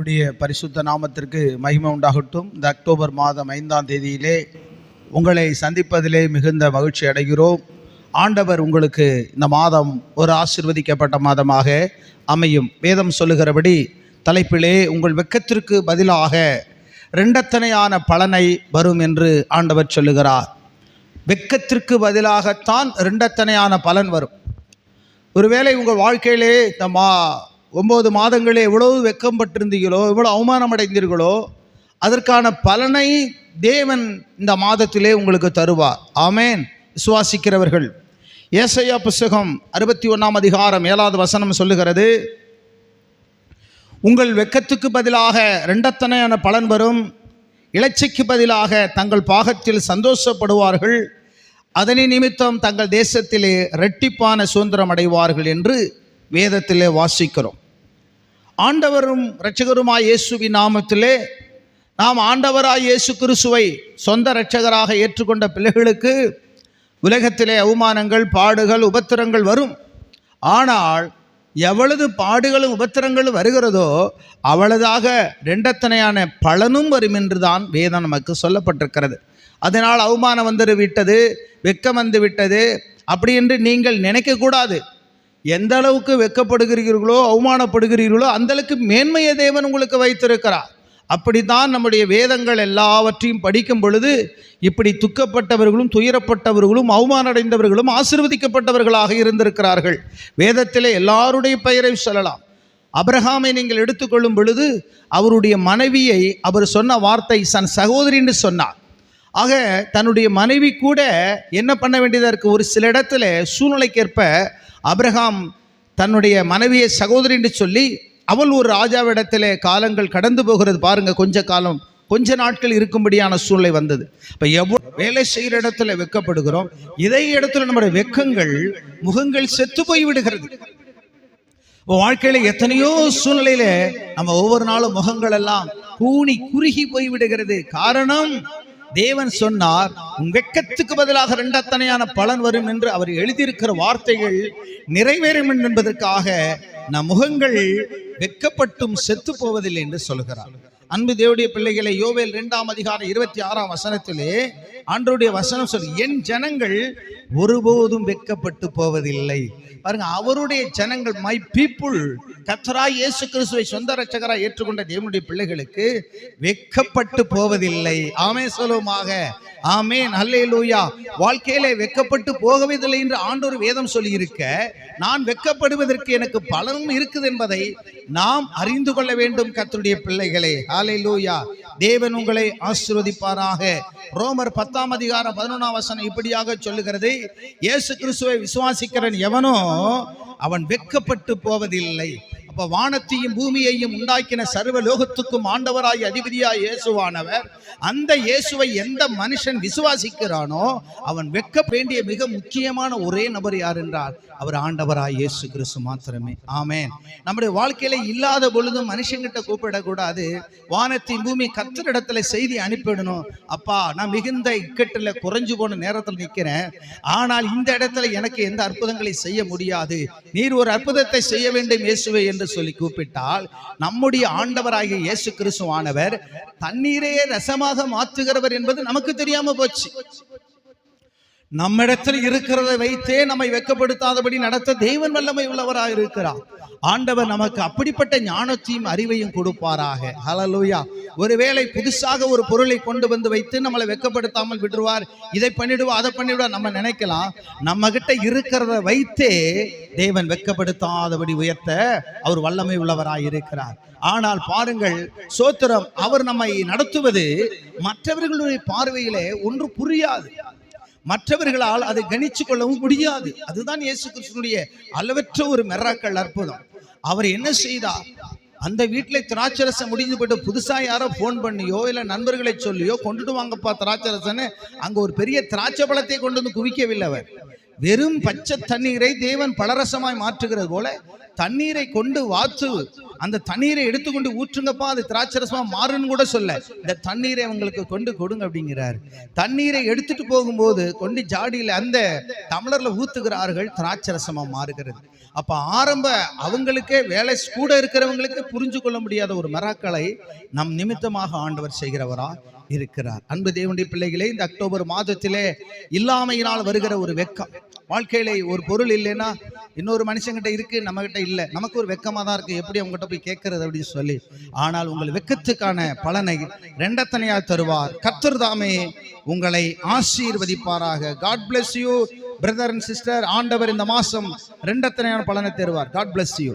உடைய பரிசுத்த நாமத்திற்கு மகிமை உண்டாகட்டும். இந்த அக்டோபர் மாதம் ஐந்தாம் தேதியிலே உங்களை சந்திப்பதிலே மிகுந்த மகிழ்ச்சி அடைகிறோம். ஆண்டவர் உங்களுக்கு இந்த மாதம் ஒரு ஆசிர்வதிக்கப்பட்ட மாதமாக அமையும். வேதம் சொல்லுகிறபடி தலைப்பிலே உங்கள் வெக்கத்திற்கு பதிலாக ரெண்டத்தனையான பலனை வரும் என்று ஆண்டவர் சொல்லுகிறார். வெக்கத்திற்கு பதிலாகத்தான் ரெண்டத்தனையான பலன் வரும். ஒருவேளை உங்கள் வாழ்க்கையிலே இந்த மா ஒம்பது மாதங்களே எவ்வளவு வெக்கப்பட்டிருந்தீர்களோ எவ்வளோ அவமானம் அடைந்தீர்களோ அதற்கான பலனை தேவன் இந்த மாதத்திலே உங்களுக்கு தருவார். ஆமேன். விசுவாசிக்கிறவர்கள் ஏசையா புஸ்தகம் அறுபத்தி ஒன்றாம் அதிகாரம் ஏழாவது வசனம் சொல்லுகிறது உங்கள் வெக்கத்துக்கு பதிலாக ரெண்டத்தனையான பலன் வரும். இளைச்சிக்கு பதிலாக தங்கள் பாகத்தில் சந்தோஷப்படுவார்கள். அதனை நிமித்தம் தங்கள் தேசத்திலே இரட்டிப்பான சுதந்திரம் அடைவார்கள் என்று வேதத்திலே வாசிக்கிறோம். ஆண்டவரும் இரட்சகருமாய் இயேசுவின் நாமத்திலே நாம் ஆண்டவராய் இயேசு கிறிசுவை சொந்த இரட்சகராக ஏற்றுக்கொண்ட பிள்ளைகளுக்கு உலகத்திலே அவமானங்கள் பாடுகள் உபத்திரங்கள் வரும். ஆனால் எவ்வளவு பாடுகளும் உபத்திரங்களும் வருகிறதோ அவ்வளதாக ரெண்டத்தனையான பலனும் வரும் என்று தான் வேதம் நமக்கு சொல்லப்பட்டிருக்கிறது. அதனால் அவமானம் வந்து விட்டது வெக்கம் வந்து விட்டது அப்படி என்று நீங்கள் நினைக்கக்கூடாது. எந்த அளவுக்கு வெக்கப்படுகிறீர்களோ அவமானப்படுகிறீர்களோ அந்தளவுக்கு மேன்மையை தேவன் உங்களுக்கு வைத்திருக்கிறார். அப்படித்தான் நம்முடைய வேதங்கள் எல்லாவற்றையும் படிக்கும் பொழுது இப்படி துக்கப்பட்டவர்களும் துயரப்பட்டவர்களும் அவமானடைந்தவர்களும் ஆசிர்வதிக்கப்பட்டவர்களாக இருந்திருக்கிறார்கள். வேதத்திலே எல்லாருடைய பெயரை சொல்லலாம். அப்ரஹாமை நீங்கள் எடுத்துக்கொள்ளும் பொழுது அவருடைய மனைவியை அவர் சொன்ன வார்த்தை சன் சகோதரின்னு சொன்னார். ஆக தன்னுடைய மனைவி கூட என்ன பண்ண வேண்டியதாக இருக்குது ஒரு சில இடத்துல சூழ்நிலைக்கேற்ப அப்ரஹாம் தன்னுடைய மனைவியை சகோதரி என்று சொல்லி அவள் ஒரு ராஜாவிடத்தில் காலங்கள் கடந்து போகிறது பாருங்க கொஞ்ச காலம் கொஞ்ச நாட்கள் இருக்கும்படியான சூழ்நிலை வந்தது. இப்போ எவ்வளோ வேலை செய்கிற இடத்துல வெக்கப்படுகிறோம் இதே இடத்துல நம்முடைய வெக்கங்கள் முகங்கள் செத்து போய் விடுகிறது. இப்போ வாழ்க்கையில் எத்தனையோ சூழ்நிலையில நம்ம ஒவ்வொரு நாளும் முகங்கள் எல்லாம் கூணி குறுகி போய் விடுகிறது. காரணம் தேவன் சொன்னார் உன் வெக்கத்துக்கு பதிலாக ரெண்டத்தனையான பலன் வரும் என்று அவர் எழுதியிருக்கிற வார்த்தைகள் நிறைவேறும் என்பதற்காக நம் முகங்கள் வெக்கப்பட்டும் செத்து போவதில்லை என்று சொல்கிறார். அன்பு தேவடைய பிள்ளைகளை யோவேல் இரண்டாம் அதிகாரம் இருபத்தி ஆறாம் வசனத்திலே ஆண்டருடைய வசனம் சொல்லி என் ஜனங்கள் ஒருபோதும் வெக்கப்பட்டு போவதில்லை. பாருங்க அவருடைய ஜனங்கள் மை பீப்புள் கத்தராய் இயேசு கிறிஸ்துவை சொந்த ரட்சகராய் ஏற்றுக்கொண்ட தேவனுடைய பிள்ளைகளுக்கு வெக்கப்பட்டு போவதில்லை. ஆமே சொல்லுமாக நல்லே லூயா வாழ்க்கையில வெக்கப்பட்டு போகவதில்லை என்று ஆண்டோர் வேதம் சொல்லி இருக்க நான் வெக்கப்படுவதற்கு எனக்கு பலனும் இருக்குது என்பதை நாம் அறிந்து கொள்ள வேண்டும் கத்தருடைய பிள்ளைகளே. ஹalleluya. தேவன் உங்களை ஆசிர்வதிப்பாராக. ரோமர் பத்தாம் அதிகாரம் பதினொன்றாம் வசனம் இப்படியாக சொல்லுகிறது. இயேசு கிறிஸ்துவை விசுவாசிக்கிறன் எவனோ அவன் வெக்கப்பட்டு போவதில்லை. அப்ப வானத்தையும் பூமியையும் உண்டாக்கின சர்வ லோகத்துக்கும் ஆண்டவராய் அதிபதியாய் இயேசுவானவர் அந்த இயேசுவை எந்த மனுஷன் விசுவாசிக்கிறானோ அவன் வெக்க வேண்டிய மிக முக்கியமான ஒரே நபர் யார் என்றால் அவர் ஆண்டவராய் இயேசு கிறிஸ்து மாத்திரமே. ஆமேன். நம்முடைய வாழ்க்கையில இல்லாத பொழுதும் மனுஷங்கிட்ட கூப்பிடக்கூடாது. வானத்தின் பூமி கத்திரிடத்துல செய்தி அனுப்பிடணும். அப்பா நான் மிகுந்த இக்கட்டில் குறைஞ்சு போன நேரத்தில் நிற்கிறேன். ஆனால் இந்த இடத்துல எனக்கு எந்த அற்புதங்களை செய்ய முடியாது. நீர் ஒரு அற்புதத்தை செய்ய வேண்டும் இயேசுவை என்று சொல்லி கூப்பிட்டால் நம்முடைய ஆண்டவராகிய இயேசு கிறிஸ்துவானவர் தண்ணீரே ரசமாக மாற்றுகிறவர் என்பது நமக்கு தெரியாம போச்சு. நம்மிடத்தில் இருக்கிறதை வைத்தே நம்மை வெக்கப்படுத்தாதபடி நடத்த தெய்வன் வல்லமை உள்ளவராக இருக்கிறார். ஆண்டவர் நமக்கு அப்படிப்பட்ட ஞானத்தையும் அறிவையும் கொடுப்பாராக. ஹலலூயா ஒருவேளை புதுசாக ஒரு பொருளை கொண்டு வந்து வைத்து நம்மளை வெக்கப்படுத்தாமல் விட்டுருவார் இதை பண்ணிடுவா அதை பண்ணிடுவார் நம்ம நினைக்கலாம். நம்ம கிட்ட இருக்கிறத வைத்தே தேவன் வெக்கப்படுத்தாதபடி உயர்த்த அவர் வல்லமை உள்ளவராய் இருக்கிறார். ஆனால் பாருங்கள் சோத்திரம் அவர் நம்மை நடத்துவது மற்றவர்களுடைய பார்வையிலே ஒன்று புரியாது. மற்றவர்களால் அதை கணிச்சு கொள்ளவும் முடியாது. அதுதான் இயேசு கிறிஸ்துனுடைய அளவற்ற ஒரு மெராக்கள் அற்புதம். அவர் என்ன செய்தார்? அந்த வீட்டில் திராட்சரசம் முடிஞ்சு போயிட்டு புதுசாக யாரோ ஃபோன் பண்ணியோ இல்லை நண்பர்களை சொல்லியோ கொண்டுட்டு வாங்கப்பா திராட்சரசன்னு அங்கே ஒரு பெரிய திராட்சை பழத்தை கொண்டு வந்து குவிக்கவில்லை அவர். வெறும் பச்சை தண்ணீரை தேவன் பலரசமாய் மாற்றுகிறது போல தண்ணீரை கொண்டு வாத்து அந்த தண்ணீரை எடுத்துக்கொண்டு ஊற்றுங்கப்பா அது திராட்சரசமா மாறுன்னு கூட சொல்ல. இந்த தண்ணீரை அவங்களுக்கு கொண்டு கொடுங்க அப்படிங்கிறார். தண்ணீரை எடுத்துட்டு போகும்போது கொண்டு ஜாடியில் அந்த தமிழர்ல ஊத்துகிறார்கள் திராட்சரசமா மாறுகிறது. அப்ப ஆரம்ப அவங்களுக்கே வேலை கூட இருக்கிறவங்களுக்கு புரிஞ்சு கொள்ள முடியாத ஒரு மராக்களை நம் நிமித்தமாக ஆண்டவர் செய்கிறவரா இருக்கிறார். அன்பு தேவனுடைய பிள்ளைகளே இந்த அக்டோபர் மாதத்திலே இல்லாமையினால் வருகிற ஒரு வெக்கம் வாழ்க்கையில ஒரு பொருள் இல்லைன்னா இன்னொரு மனுஷங்கிட்ட இருக்கு நம்ம கிட்ட இல்லை. நமக்கு ஒரு வெக்கமா தான் இருக்கு. எப்படி அவங்ககிட்ட போய் கேட்கறது அப்படின்னு சொல்லி ஆனால் உங்கள் வெக்கத்துக்கான பலனை ரெண்டத்தனையாக தருவார். கத்தர் தாமே உங்களை ஆசீர்வதிப்பாராக. God bless you brother and sister ஆண்டவர் இந்த மாசம் ரெண்டத்தனையான பலனை தருவார். God bless you